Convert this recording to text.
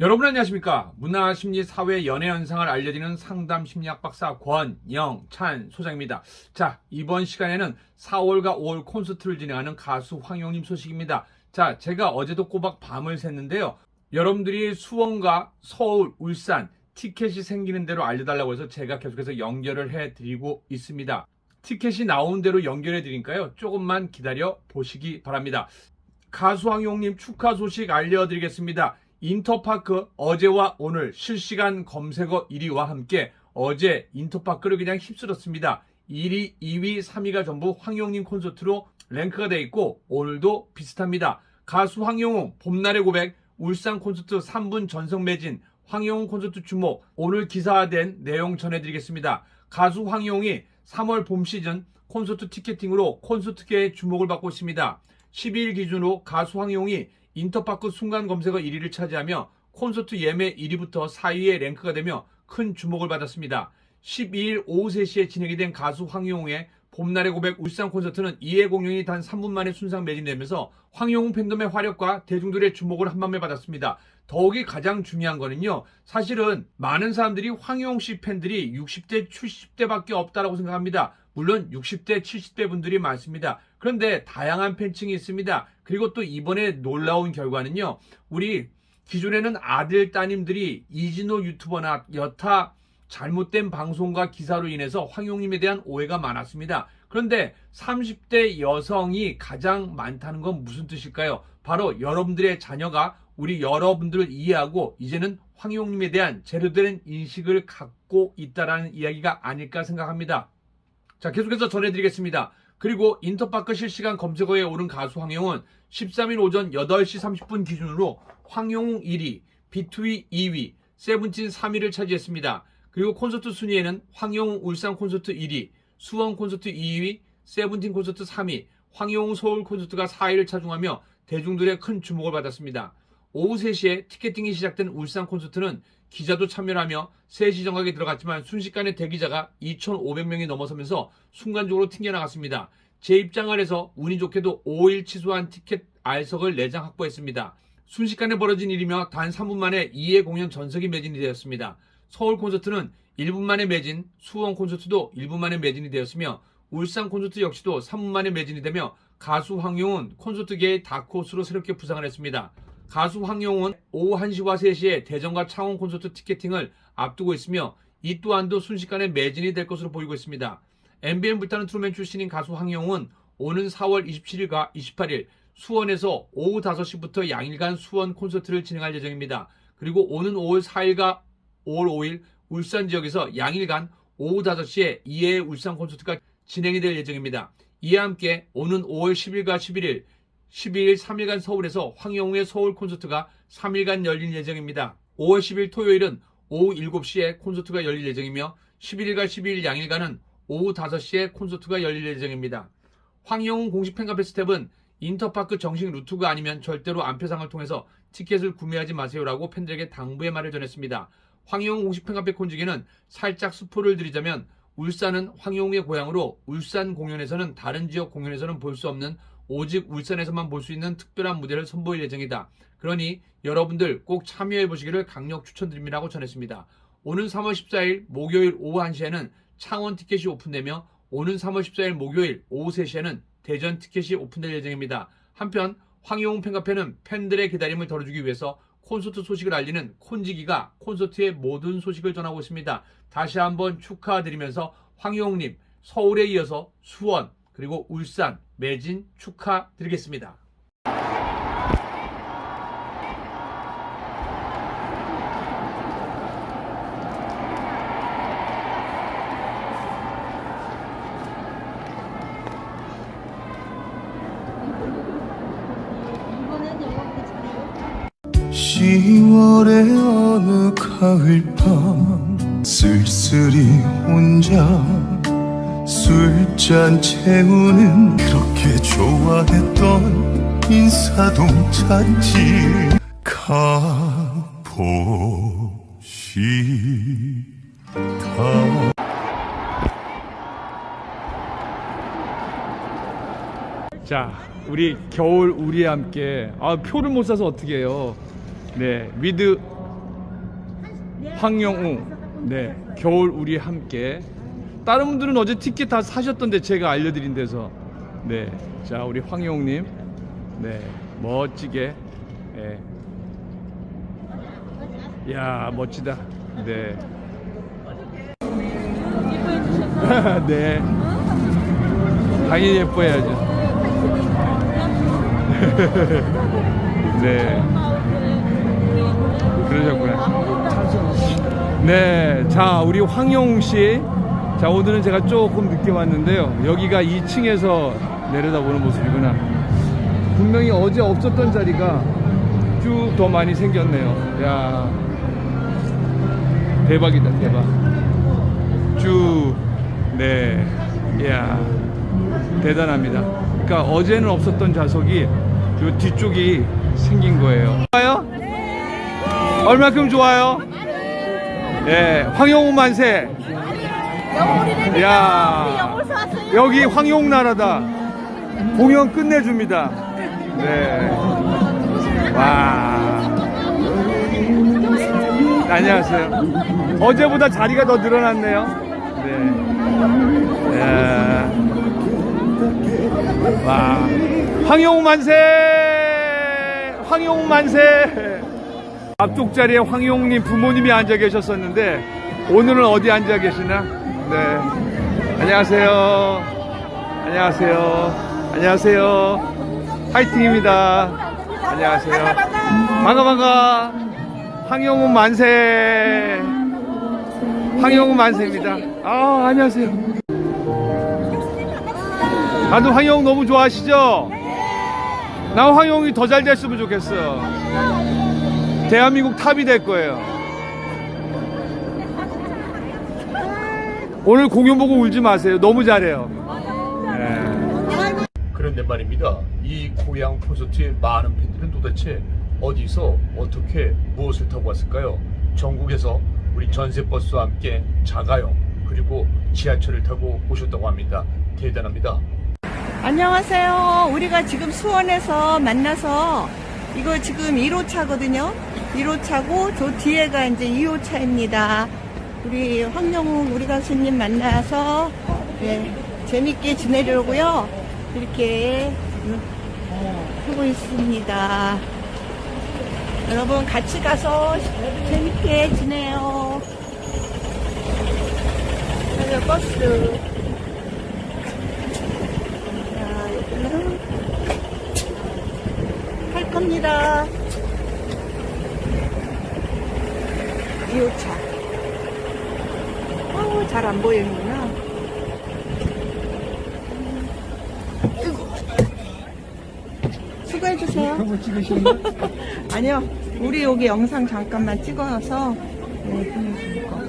여러분 안녕하십니까? 문화 심리 사회 연애 현상을 알려드리는 상담 심리학 박사 권영찬 소장입니다. 자 이번 시간에는 4월과 5월 콘서트를 진행하는 가수 황용님 소식입니다. 자 제가 어제도 꼬박 밤을 샜는데요. 여러분들이 수원과 서울 울산 티켓이 생기는 대로 알려달라고 해서 제가 계속해서 연결을 해드리고 있습니다. 티켓이 나온 대로 연결해 드리니까요? 조금만 기다려 보시기 바랍니다. 가수 황용님 축하 소식 알려드리겠습니다. 인터파크 어제와 오늘 실시간 검색어 1위와 함께 어제 인터파크를 그냥 휩쓸었습니다. 1위, 2위, 3위가 전부 황용님 콘서트로 랭크가 돼 있고 오늘도 비슷합니다. 가수 황용웅 봄날의 고백 울산 콘서트 3분 전성 매진 황용웅 콘서트 주목 오늘 기사화된 내용 전해드리겠습니다. 가수 황용이 3월 봄 시즌 콘서트 티켓팅으로 콘서트계의 주목을 받고 있습니다. 12일 기준으로 가수 황용이 인터파크 순간 검색어 1위를 차지하며 콘서트 예매 1위부터 4위에 랭크가 되며 큰 주목을 받았습니다. 12일 오후 3시에 진행이 된 가수 황용의 봄날의 고백 울산 콘서트는 2회 공연이 단 3분 만에 순상 매진되면서 황용웅 팬덤의 화력과 대중들의 주목을 한밤에 받았습니다. 더욱이 가장 중요한 거는요. 사실은 많은 사람들이 황용웅 씨 팬들이 60대, 70대밖에 없다라고 생각합니다. 물론 60대, 70대 분들이 많습니다. 그런데 다양한 팬층이 있습니다. 그리고 또 이번에 놀라운 결과는요. 우리 기존에는 아들 따님들이 이진호 유튜버나 여타 잘못된 방송과 기사로 인해서 황용님에 대한 오해가 많았습니다. 그런데 30대 여성이 가장 많다는 건 무슨 뜻일까요? 바로 여러분들의 자녀가 우리 여러분들을 이해하고 이제는 황용님에 대한 제대로 된 인식을 갖고 있다라는 이야기가 아닐까 생각합니다. 자, 계속해서 전해드리겠습니다. 그리고 인터파크 실시간 검색어에 오른 가수 황용은 13일 오전 8시 30분 기준으로 황용웅 1위, 비투이 2위, 세븐틴 3위를 차지했습니다. 그리고 콘서트 순위에는 황용웅 울산 콘서트 1위, 수원 콘서트 2위, 세븐틴 콘서트 3위, 황용웅 서울 콘서트가 4위를 차중하며 대중들의 큰 주목을 받았습니다. 오후 3시에 티켓팅이 시작된 울산 콘서트는 기자도 참여를 하며 3시 정각에 들어갔지만 순식간에 대기자가 2,500명이 넘어서면서 순간적으로 튕겨나갔습니다. 제 입장을 해서 운이 좋게도 5일 취소한 티켓 알석을 4장 확보했습니다. 순식간에 벌어진 일이며 단 3분 만에 2회 공연 전석이 매진이 되었습니다. 서울 콘서트는 1분 만에 매진, 수원 콘서트도 1분 만에 매진이 되었으며 울산 콘서트 역시도 3분 만에 매진이 되며 가수 황용은 콘서트계의 다크호스로 새롭게 부상을 했습니다. 가수 황용은 오후 1시와 3시에 대전과 창원 콘서트 티켓팅을 앞두고 있으며 이 또한도 순식간에 매진이 될 것으로 보이고 있습니다. MBN 불타는 트루맨 출신인 가수 황용은 오는 4월 27일과 28일 수원에서 오후 5시부터 양일간 수원 콘서트를 진행할 예정입니다. 그리고 오는 5월 4일과 5월 5일 울산 지역에서 양일간 오후 5시에 2회 울산 콘서트가 진행이 될 예정입니다. 이와 함께 오는 5월 10일과 11일 12일 3일간 서울에서 황영우의 서울 콘서트가 3일간 열릴 예정입니다. 5월 10일 토요일은 오후 7시에 콘서트가 열릴 예정이며 11일과 12일 양일간은 오후 5시에 콘서트가 열릴 예정입니다. 황영웅 공식 팬카페 스텝은 인터파크 정식 루트가 아니면 절대로 안표상을 통해서 티켓을 구매하지 마세요라고 팬들에게 당부의 말을 전했습니다. 황영웅 공식 팬카페 콘직에는 살짝 스포를 드리자면 울산은 황영웅의 고향으로 울산 공연에서는 다른 지역 공연에서는 볼 수 없는 오직 울산에서만 볼 수 있는 특별한 무대를 선보일 예정이다. 그러니 여러분들 꼭 참여해 보시기를 강력 추천드립니다라고 전했습니다. 오는 3월 14일 목요일 오후 1시에는 창원 티켓이 오픈되며 오는 3월 14일 목요일 오후 3시에는 대전 티켓이 오픈될 예정입니다. 한편 황용웅 팬카페는 팬들의 기다림을 덜어주기 위해서 콘서트 소식을 알리는 콘지기가 콘서트의 모든 소식을 전하고 있습니다. 다시 한번 축하드리면서 황용웅님 서울에 이어서 수원 그리고 울산 매진 축하드리겠습니다. 10월의 어느 가을밤 쓸쓸히 혼자 술잔 채우는 그렇게 좋아했던 인사동 잔치 가보시다 자, 우리 겨울 우리와 함께 아 표를 못 사서 어떻게 해요? 네, 위드 황영우. 네. 겨울 우리 함께. 다른 분들은 어제 티켓 다 사셨던데 제가 알려드린 데서. 네. 자, 우리 황영우님. 네. 멋지게. 예. 야, 멋지다. 네. 네. 당연히 예뻐야죠. 네. 그러셨구나. 네. 자, 우리 황영웅 씨. 자, 오늘은 제가 조금 늦게 왔는데요. 여기가 2층에서 내려다보는 모습이구나. 분명히 어제 없었던 자리가 쭉 더 많이 생겼네요. 야. 대박이다, 대박. 쭉. 네. 이야. 대단합니다. 그러니까 어제는 없었던 좌석이 요 뒤쪽이 생긴 거예요. 좋아요? 얼마큼 좋아요? 네. 황영우 만세. 영월이래. 야. 여기 황용 나라다. 공연 끝내줍니다. 네. 와. 안녕하세요. 어제보다 자리가 더 늘어났네요. 네. 야. 와. 황용 만세! 황용 만세! 앞쪽 자리에 황용님 부모님이 앉아 계셨었는데 오늘은 어디 앉아 계시나? 네. 안녕하세요. 안녕하세요. 안녕하세요. 파이팅입니다. 안녕하세요. 반가 반가. 황영훈 만세. 황영훈 만세입니다. 아 안녕하세요. 다들 황영훈 너무 좋아하시죠? 나 황영훈이 더 잘 됐으면 좋겠어. 대한민국 탑이 될 거예요. 오늘 공연 보고 울지 마세요. 너무 잘해요. 네. 그런데 말입니다. 이 고향 콘서트의 많은 팬들은 도대체 어디서 어떻게 무엇을 타고 왔을까요? 전국에서 우리 전세버스와 함께 자가용 그리고 지하철을 타고 오셨다고 합니다. 대단합니다. 안녕하세요. 우리가 지금 수원에서 만나서 이거 지금 1호차거든요. 1호차고 저 뒤에가 이제 2호차입니다. 우리 황영웅 우리 가수님 만나서 네, 재밌게 지내려고요. 이렇게 음, 하고 있습니다. 여러분 같이 가서 재밌게 지내요. 버스. 자, 여기는 할 겁니다. 2호차. 어우, 잘 안 보이는구나. 수고해주세요. 아니요. 우리 여기 영상 잠깐만 찍어서 네, 보내줄 거고요.